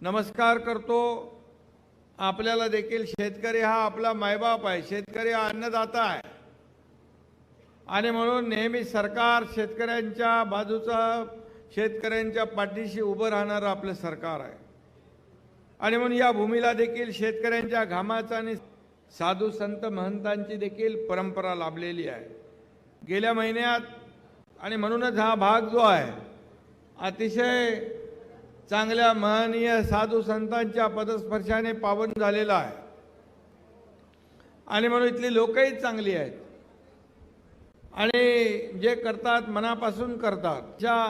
नमस्कार करतो. आपल्याला देखील शेतकरी हा आपला मायबाप आहे. शेतकरी हा अन्नदाता आहे. आणि म्हणून नेहमी सरकार शेतकऱ्यांच्या बाजूचा शेतकऱ्यांच्या पाठीशी उभं राहणारं आपलं सरकार आहे. आणि म्हणून या भूमीला देखील शेतकऱ्यांच्या घामाचा आणि साधू संत महंतांची देखील परंपरा लाभलेली आहे. गेल्या महिन्यात आणि म्हणूनच हा भाग जो आहे अतिशय चांगल्या महनीय साधू संतांच्या पदस्पर्शाने पावन झालेला आहे. आणि म्हणून इथली लोकही चांगली आहेत. आणि जे करतात मनापासून करतात. ज्या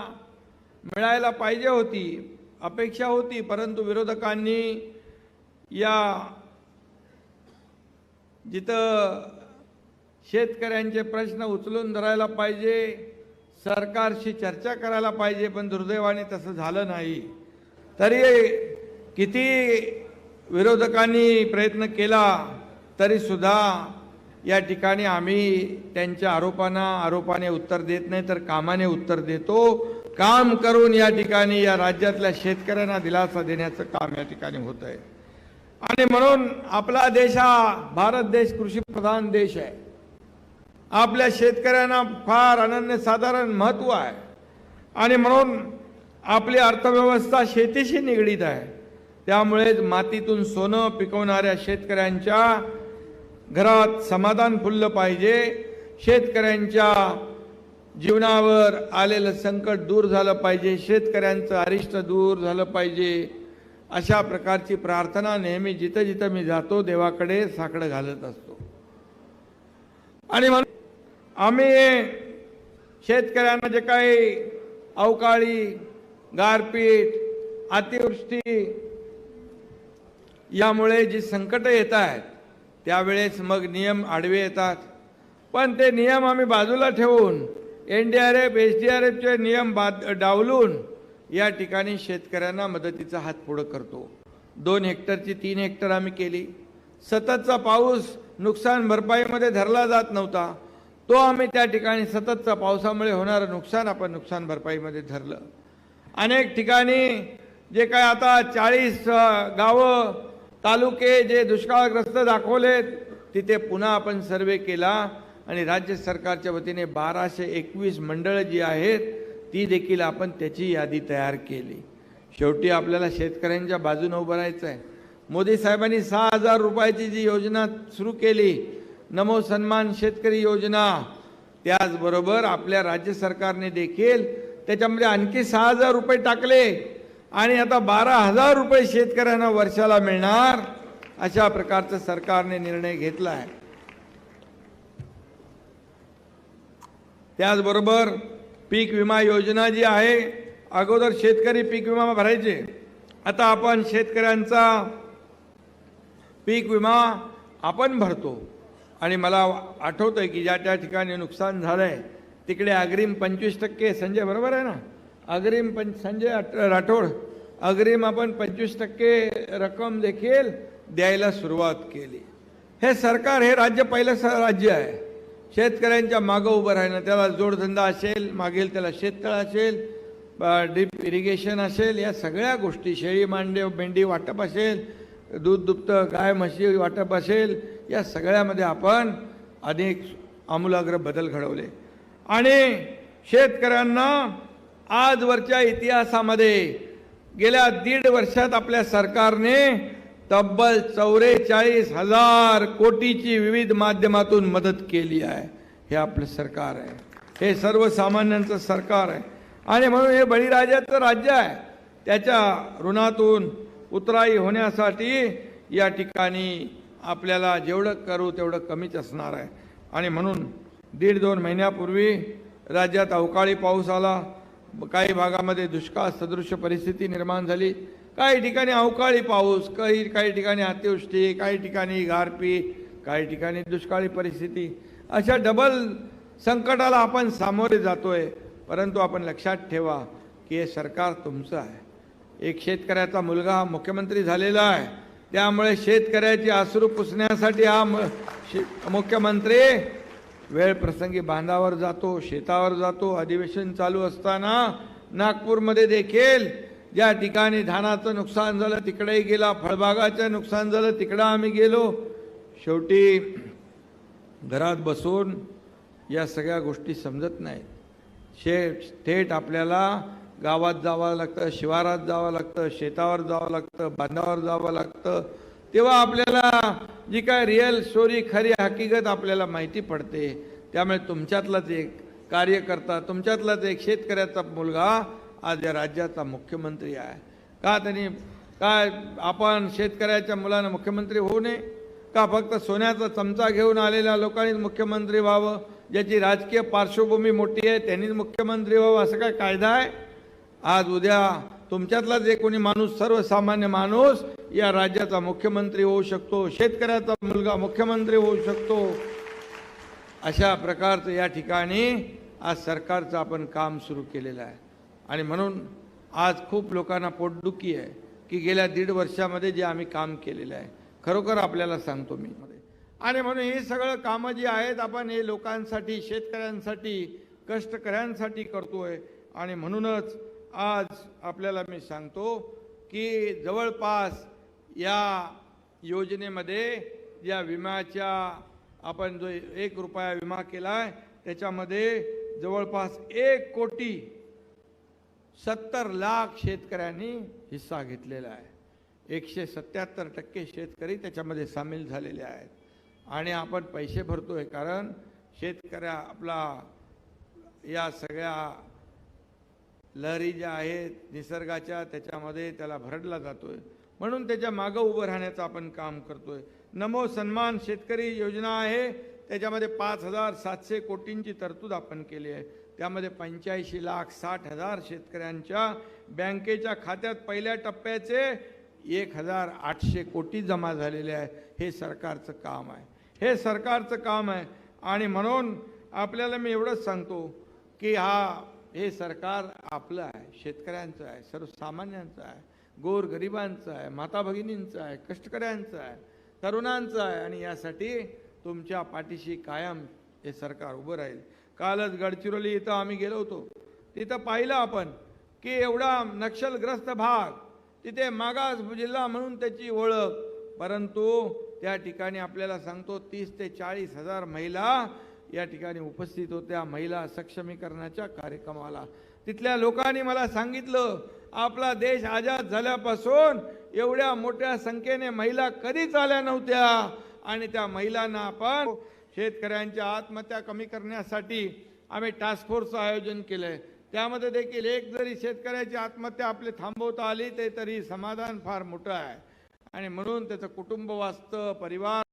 मिळायला पाहिजे होती अपेक्षा होती परंतु विरोधकांनी या जिथं शेतकऱ्यांचे प्रश्न उचलून धरायला पाहिजे सरकारशी चर्चा करायला पाहिजे पण दुर्दैवाने तसं झालं नाही. तरी किती विरोधकांनी प्रयत्न केला तरीसुद्धा या ठिकाणी आम्ही त्यांच्या आरोपांना आरोपाने उत्तर देत नाही तर कामाने उत्तर देतो. काम करून या ठिकाणी या राज्यातल्या शेतकऱ्यांना दिलासा देण्याचं काम या ठिकाणी होत आहे. आणि म्हणून आपला देश हा भारत देश कृषीप्रधान देश आहे. आपल्या शेतकऱ्यांना फार अनन्यसाधारण महत्त्व आहे. आणि म्हणून आपली अर्थव्यवस्था शेतीशी निगडीत आहे. त्यामुळेच मातीतून सोनं पिकवणाऱ्या शेतकऱ्यांच्या घरात समाधान फुललं पाहिजे. शेतकऱ्यांच्या जीवनावर आलेलं संकट दूर झालं पाहिजे. शेतकऱ्यांचं अरिष्ट दूर झालं पाहिजे. अशा प्रकारची प्रार्थना नेहमी जिथं जिथं मी जातो देवाकडे साकडं घालत असतो. आणि म्हणून आम्ही शेतकऱ्यांना जे काही अवकाळी गारपीट अतिवृष्टी यामुळे जी संकटं येत आहेत त्यावेळेस मग नियम आडवे येतात. पण ते नियम आम्ही बाजूला ठेवून N D R F S D R एफचे नियम बाद डावलून या ठिकाणी शेतकऱ्यांना मदतीचा हात पुढं करतो. दोन हेक्टरची तीन हेक्टर आम्ही केली. सततचा पाऊस नुकसान भरपाईमध्ये धरला जात नव्हता. तो आम्ही त्या ठिकाणी सततचा पावसामुळे होणारं नुकसान आपण नुकसान भरपाईमध्ये धरलं. अनेक ठिकाणी जे काय आता चाळीस गावं तालुके जे दुष्काळग्रस्त दाखवलेत तिथे पुन्हा आपण सर्वे केला आणि राज्य सरकारच्या वतीने बाराशे एकवीस मंडळं जी आहेत ती देखील आपण त्याची यादी तयार केली. शेवटी आपल्याला शेतकऱ्यांच्या बाजूनं उभं राहायचं आहे मोदी साहेबांनी सहा हजार रुपयाची जी योजना सुरू केली नमो सन्मान शेतकरी योजना त्याचबरोबर आपल्या राज्य सरकारने देखील त्याच्यामध्ये आणखी सहा हजार रुपये टाकले आणि आता बारा हजार रुपये शेतकऱ्यांना वर्षाला मिळणार अशा प्रकारचं सरकारने निर्णय घेतला आहे त्याचबरोबर पीक विमा योजना जी आहे अगोदर शेतकरी पीक विमा भरायचे. आता आपण शेतकऱ्यांचा पीक विमा आपण भरतो. आणि मला आठवतं आहे की ज्या त्या ठिकाणी नुकसान झालं आहे तिकडे अग्रिम पंचवीस टक्के संजय बरोबर आहे ना? अग्रिम पं संजय राठोड अग्रिम आपण पंचवीस टक्के रक्कम देखील द्यायला सुरुवात केली. हे सरकार हे राज्य पहिलं स राज्य आहे. शेतकऱ्यांच्या मागं उभं राहणं त्याला जोडधंदा असेल मागेल त्याला शेततळ असेल ड्रीप इरिगेशन असेल या सगळ्या गोष्टी शेळी मांडे मेंढी वाटप असेल दूध दुभतं गाय म्हशी वाटप असेल या सगळ्यामध्ये आपण अनेक आमूलाग्र बदल घडवले. आणि शेतकऱ्यांना आजवरच्या इतिहासामध्ये गेल्या दीड वर्षात आपल्या सरकारने तब्बल चौवेचाळीस हजार कोटीची विविध माध्यमातून मदत केली आहे. हे आपलं सरकार आहे. हे सर्वसामान्यांचं सरकार आहे. आणि म्हणून हे बळीराजाचं राज्य आहे. त्याच्या ऋणातून उतराई होण्यासाठी या ठिकाणी आपल्याला जेवढं करू तेवढं कमीच असणार आहे. आणि म्हणून दीड दोन महिन्यापूर्वी राज्यात अवकाळी पाऊस आला. काही भागामध्ये दुष्काळ सदृश्य परिस्थिती निर्माण झाली. काही ठिकाणी अवकाळी पाऊस काही काही ठिकाणी अतिवृष्टी काही ठिकाणी गारपी काही ठिकाणी दुष्काळी परिस्थिती. अशा डबल संकटाला आपण सामोरे जातोय. परंतु आपण लक्षात ठेवा की हे सरकार तुमचं आहे. एक शेतकऱ्याचा मुलगा हा मुख्यमंत्री झालेला आहे. त्यामुळे शेतकऱ्याची आसरू पुसण्यासाठी हा म- शे- मुख्यमंत्री वेळ प्रसंगी बांधावर जातो शेतावर जातो अधिवेशन चालू असताना नागपूरमध्ये देखील ज्या ठिकाणी धानाचं नुकसान झालं तिकडेही गेला फळबागाचं नुकसान झालं तिकडं आम्ही गेलो. शेवटी घरात बसून या सगळ्या गोष्टी समजत नाहीत. शे थेट आपल्याला गावात जावं लागतं शिवारात जावं लागतं शेतावर जावं लागतं बांधावर जावं लागतं. तेव्हा आपल्याला जी काय रिअल स्टोरी खरी हकीकत आपल्याला माहिती पडते त्यामुळे तुमच्यातलाच एक कार्यकर्ता तुमच्यातलाच एक शेतकऱ्याचा मुलगा आज या राज्याचा मुख्यमंत्री आहे. का त्यांनी काय आपण शेतकऱ्याच्या मुलानं मुख्यमंत्री होऊ नये? का फक्त सोन्याचा चमचा घेऊन आलेल्या लोकांनीच मुख्यमंत्री व्हावं? ज्याची राजकीय पार्श्वभूमी मोठी आहे त्यांनीच मुख्यमंत्री व्हावं? असं काय कायदा आहे? आज उद्या तुमच्यातला जे कोणी माणूस सर्वसामान्य माणूस या राज्याचा मुख्यमंत्री होऊ शकतो शेतकऱ्याचा मुलगा मुख्यमंत्री होऊ शकतो. अशा प्रकारचं या ठिकाणी आज सरकारचं आपण काम सुरू केलेलं आहे. आणि म्हणून आज खूप लोकांना पोटदुखी आहे की गेल्या दीड वर्षामध्ये जे आम्ही काम केलेलं आहे खरोखर आपल्याला सांगतो मी. आणि म्हणून हे सगळं कामं जी आहेत आपण हे लोकांसाठी शेतकऱ्यांसाठी कष्टकऱ्यांसाठी करतो आहे आणि म्हणूनच आज आपल्याला मी सांगतो की जवळपास या योजनेमध्ये या विम्याच्या आपण जो एक रुपया विमा केला आहे त्याच्यामध्ये जवळपास एक कोटी सत्तर लाख शेतकऱ्यांनी हिस्सा घेतलेला आहे. एकशे सत्याहत्तर टक्के शेतकरी त्याच्यामध्ये सामील झालेले आहेत. आणि आपण पैसे भरतो आहे कारण शेतकऱ्या आपला या सगळ्या लहरी ज्या आहेत निसर्गाच्या त्याच्यामध्ये त्याला भरडला जातो आहे म्हणून त्याच्या मागं उभं राहण्याचं आपण काम करतो आहे नमो सन्मान शेतकरी योजना आहे. त्याच्यामध्ये पाच हजार सातशे कोटींची तरतूद आपण केली आहे. त्यामध्ये पंच्याऐंशी लाख साठ हजार शेतकऱ्यांच्या बँकेच्या खात्यात पहिल्या टप्प्याचे एक हजार आठशे कोटी जमा झालेले आहे. हे सरकारचं काम आहे. हे सरकारचं काम आहे. आणि म्हणून आपल्याला मी एवढंच सांगतो की हा हे सरकार आपलं आहे शेतकऱ्यांचं आहे सर्वसामान्यांचं आहे गोर गरिबांचं आहे माता भगिनींचं आहे कष्टकऱ्यांचं आहे तरुणांचं आहे आणि यासाठी तुमच्या पाठीशी कायम हे सरकार उभं राहील. कालच गडचिरोली इथं आम्ही गेलो होतो. तिथं पाहिलं आपण की एवढा नक्षलग्रस्त भाग तिथे मागास जिल्हा म्हणून त्याची ओळख. परंतु त्या ठिकाणी आपल्याला सांगतो तीस ते चाळीस हजार महिला या ठिकाणी उपस्थित होत्या महिला सक्षमीकरणाच्या कार्यक्रमाला. तिथल्या लोकांनी मला सांगितलं आपला देश आझाद झाल्यापासून एवढ्या मोठ्या संख्येने महिला कधीच आल्या नव्हत्या. आणि त्या महिलांना आपण शेतकऱ्यांच्या आत्महत्या कमी करण्यासाठी आम्ही टास्क फोर्सचं आयोजन केलंय. त्यामध्ये देखील एक जरी शेतकऱ्याची आत्महत्या आपली थांबवता आली ते तरी समाधान फार मोठं आहे. आणि म्हणून त्याचं कुटुंब वाचतं परिवार